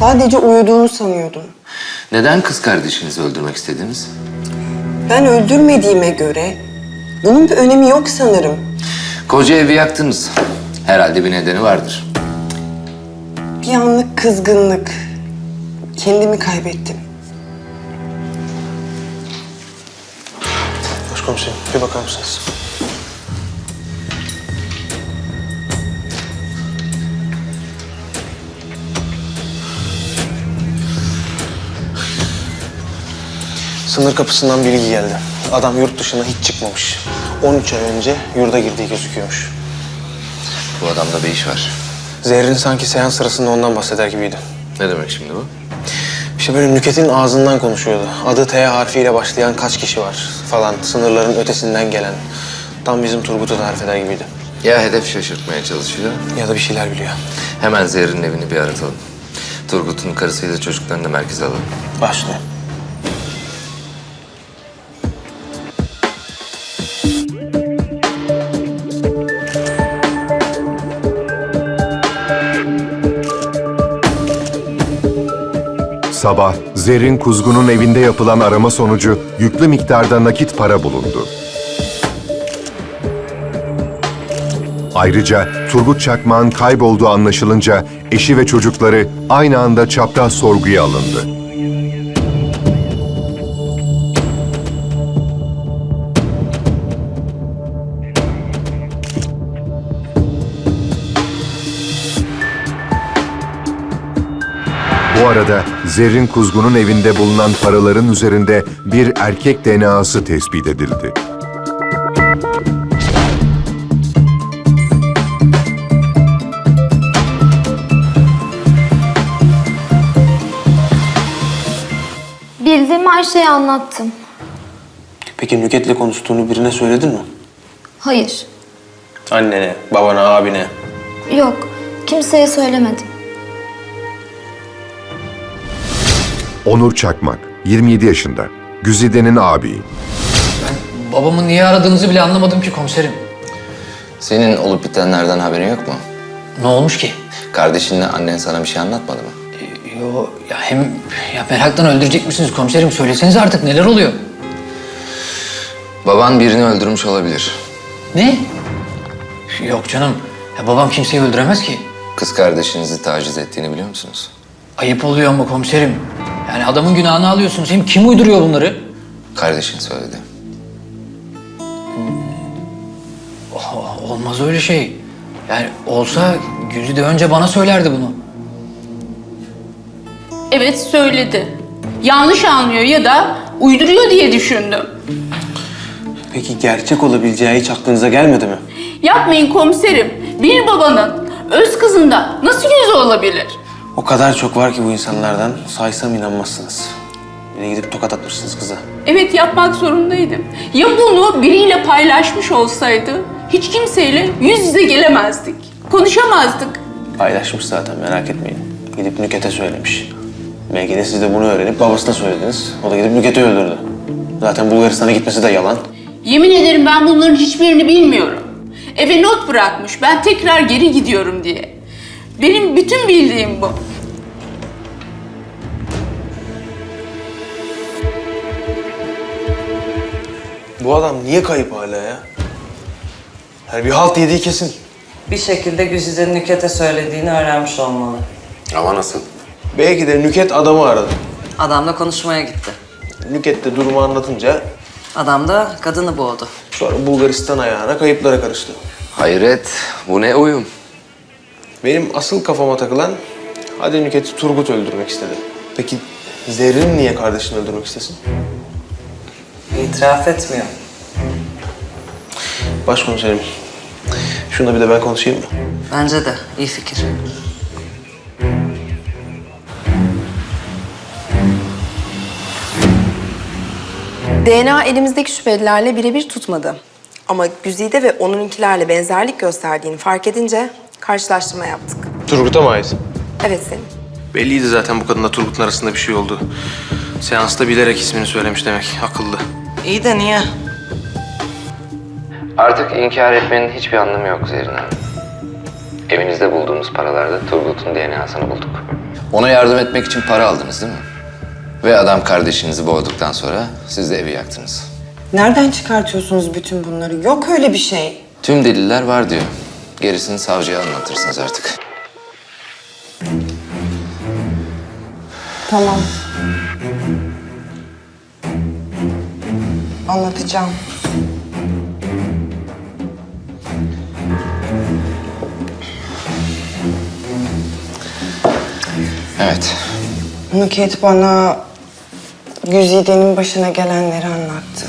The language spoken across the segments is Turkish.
Sadece uyuduğunu sanıyordum. Neden kız kardeşinizi öldürmek istediniz? Ben öldürmediğime göre bunun bir önemi yok sanırım. Koca evi yaktınız. Herhalde bir nedeni vardır. Bir anlık kızgınlık. Kendimi kaybettim. Başkomiserim bir bakar mısınız? Sınır kapısından bilgi geldi. Adam yurt dışına hiç çıkmamış. 13 ay önce yurda girdiği gözüküyormuş. Bu adamda bir iş var. Zerrin sanki seans sırasında ondan bahseder gibiydi. Ne demek şimdi bu? İşte böyle Nüket'in ağzından konuşuyordu. Adı T harfiyle başlayan kaç kişi var falan. Sınırların ötesinden gelen. Tam bizim Turgut'u tarif eder gibiydi. Ya hedef şaşırtmaya çalışıyor. Ya da bir şeyler biliyor. Hemen Zehir'in evini bir aratalım. Turgut'un karısıyla çocuklarını da merkeze alalım. Başlıyor. Sabah, Zerrin Kuzgun'un evinde yapılan arama sonucu yüklü miktarda nakit para bulundu. Ayrıca Turgut Çakmak'ın kaybolduğu anlaşılınca eşi ve çocukları aynı anda çapraz sorguya alındı. Bu arada Zerrin Kuzgun'un evinde bulunan paraların üzerinde bir erkek DNA'sı tespit edildi. Bildiğim her şeyi anlattım. Peki Nüket'le konuştuğunu birine söyledin mi? Hayır, Annene, babana, abine. yok. Kimseye söylemedim. Onur Çakmak, 27 yaşında, Güzide'nin abi. Babamı niye aradığınızı bile anlamadım ki komiserim. Senin olup bitenlerden haberin yok mu? Ne olmuş ki? Kardeşinle annen sana bir şey anlatmadı mı? Ee, Yo ya hem ya meraktan öldürecek misiniz komiserim? Söyleseniz artık neler oluyor? Baban birini öldürmüş olabilir. Ne? Yok canım. Ya babam kimseyi öldüremez ki. Kız kardeşinizi taciz ettiğini biliyor musunuz? Ayıp oluyor ama komiserim. Yani adamın günahını alıyorsunuz. Hem kim uyduruyor bunları? Kardeşin söyledi. Aa, Olmaz öyle şey. Yani olsa Güzide önce bana söylerdi bunu. Evet söyledi. Yanlış anlıyor ya da uyduruyor diye düşündüm. Peki gerçek olabileceği hiç aklınıza gelmedi mi? Yapmayın komiserim. Bir babanın öz kızında nasıl yüzü olabilir? O kadar çok var ki bu insanlardan saysam inanmazsınız. Bir de gidip tokat atmışsınız kıza. Evet yapmak zorundaydım. Ya bunu biriyle paylaşmış olsaydı hiç kimseyle yüz yüze gelemezdik. Konuşamazdık. Paylaşmış zaten merak etmeyin. Gidip Nüket'e söylemiş. Belki de siz de bunu öğrenip babasına söylediniz. O da gidip Nüket'i öldürdü. Zaten Bulgaristan'a gitmesi de yalan. Yemin ederim ben bunların hiçbirini bilmiyorum. Eve not bırakmış ben tekrar geri gidiyorum diye. Benim bütün bildiğim bu. Bu adam niye kayıp hala ya? Yani bir halt yediği kesin. Bir şekilde Güzide'nin Nüket'e söylediğini öğrenmiş olmalı. Ama nasıl? Belki de Nüket adamı aradı. Adamla konuşmaya gitti. Nüket de durumu anlatınca Adam da kadını boğdu. sonra Bulgaristan ayağına kayıplara karıştı. Hayret, bu ne uyum? Benim asıl kafama takılan hadi Nüket'i Turgut öldürmek istedi. Peki Zerrin niye kardeşini öldürmek istesin? İtiraf etmiyor. Başkomiserim, şunda bir de ben konuşayım mı? Bence de iyi fikir. DNA elimizdeki şüphelilerle birebir tutmadı. Ama Güzide ve onunkilerle benzerlik gösterdiğini fark edince karşılaştırma yaptık. Turgut'a mı ait? Evet senin. Belliydi zaten bu kadınla Turgut'un arasında bir şey oldu. Seansta bilerek ismini söylemiş demek. Akıllı. İyi de niye? Artık inkar etmenin hiçbir anlamı yok Zerrin Hanım. Evinizde bulduğumuz paralarda Turgut'un DNA'sını bulduk. Ona yardım etmek için para aldınız değil mi? Ve adam kardeşinizi boğduktan sonra siz de evi yaktınız. Nereden çıkartıyorsunuz bütün bunları? Yok öyle bir şey. Tüm deliller var diyor. Gerisini savcıya anlatırsınız artık. Tamam. Anlatacağım. Evet. Nuket bana Güzide'nin başına gelenleri anlattı.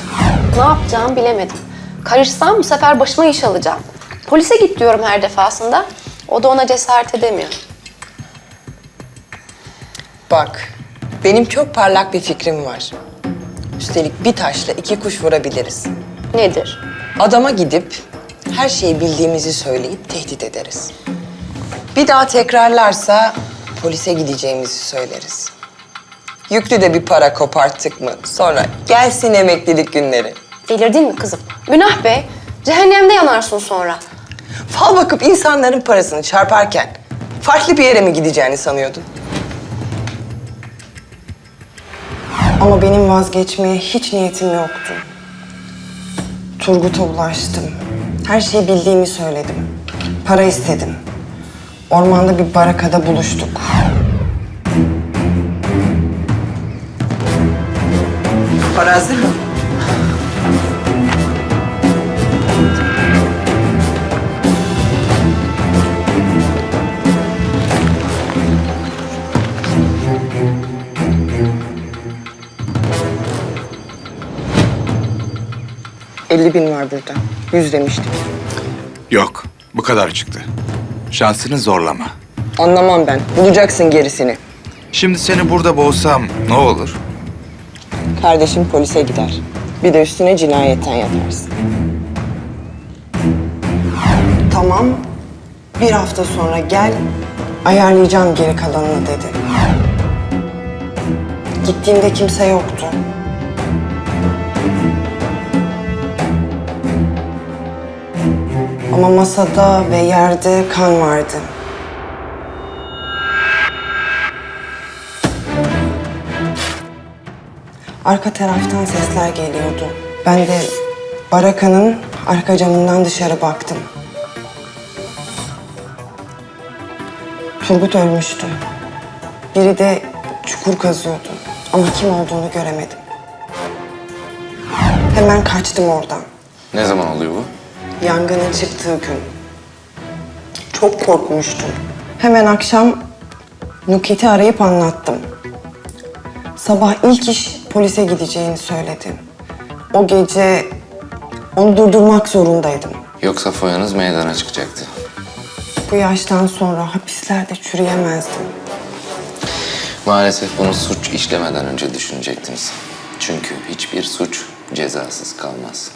Ne yapacağımı bilemedim. Karışsam bu sefer başıma iş alacağım. Polise git diyorum her defasında. O da ona cesaret edemiyor. Bak, benim çok parlak bir fikrim var. Üstelik bir taşla iki kuş vurabiliriz. Nedir? Adama gidip her şeyi bildiğimizi söyleyip tehdit ederiz. Bir daha tekrarlarsa polise gideceğimizi söyleriz. Yüklü de bir para koparttık mı sonra gelsin emeklilik günleri. Delirdin mi kızım? Günah be. Cehennemde yanarsın sonra. Fal bakıp insanların parasını çarparken farklı bir yere mi gideceğini sanıyordun? Ama benim vazgeçmeye hiç niyetim yoktu. Turgut'a ulaştım. Her şeyi bildiğimi söyledim. Para istedim. Ormanda bir barakada buluştuk. Para hazır mı? Elli bin var burada. Yüz demiştik. Yok, bu kadar çıktı. Şansını zorlama. Anlamam ben. Bulacaksın gerisini. Şimdi seni burada boğsam ne olur? Kardeşim polise gider. Bir de üstüne cinayetten yatarsın. Tamam. Bir hafta sonra gel. Ayarlayacağım geri kalanını dedi. Gittiğimde kimse yoktu. Ama masada ve yerde kan vardı. Arka taraftan sesler geliyordu. Ben de barakanın arka camından dışarı baktım. Turgut ölmüştü. Biri de çukur kazıyordu. Ama kim olduğunu göremedim. Hemen kaçtım oradan. Ne zaman oluyor bu? Yangının çıktığı gün. Çok korkmuştum. Hemen akşam Nuket'i arayıp anlattım. Sabah ilk iş polise gideceğini söyledi. O gece onu durdurmak zorundaydım. Yoksa foyanız meydana çıkacaktı. Bu yaştan sonra hapislerde çürüyemezdim. Maalesef bunu suç işlemeden önce düşünecektiniz. Çünkü hiçbir suç cezasız kalmaz.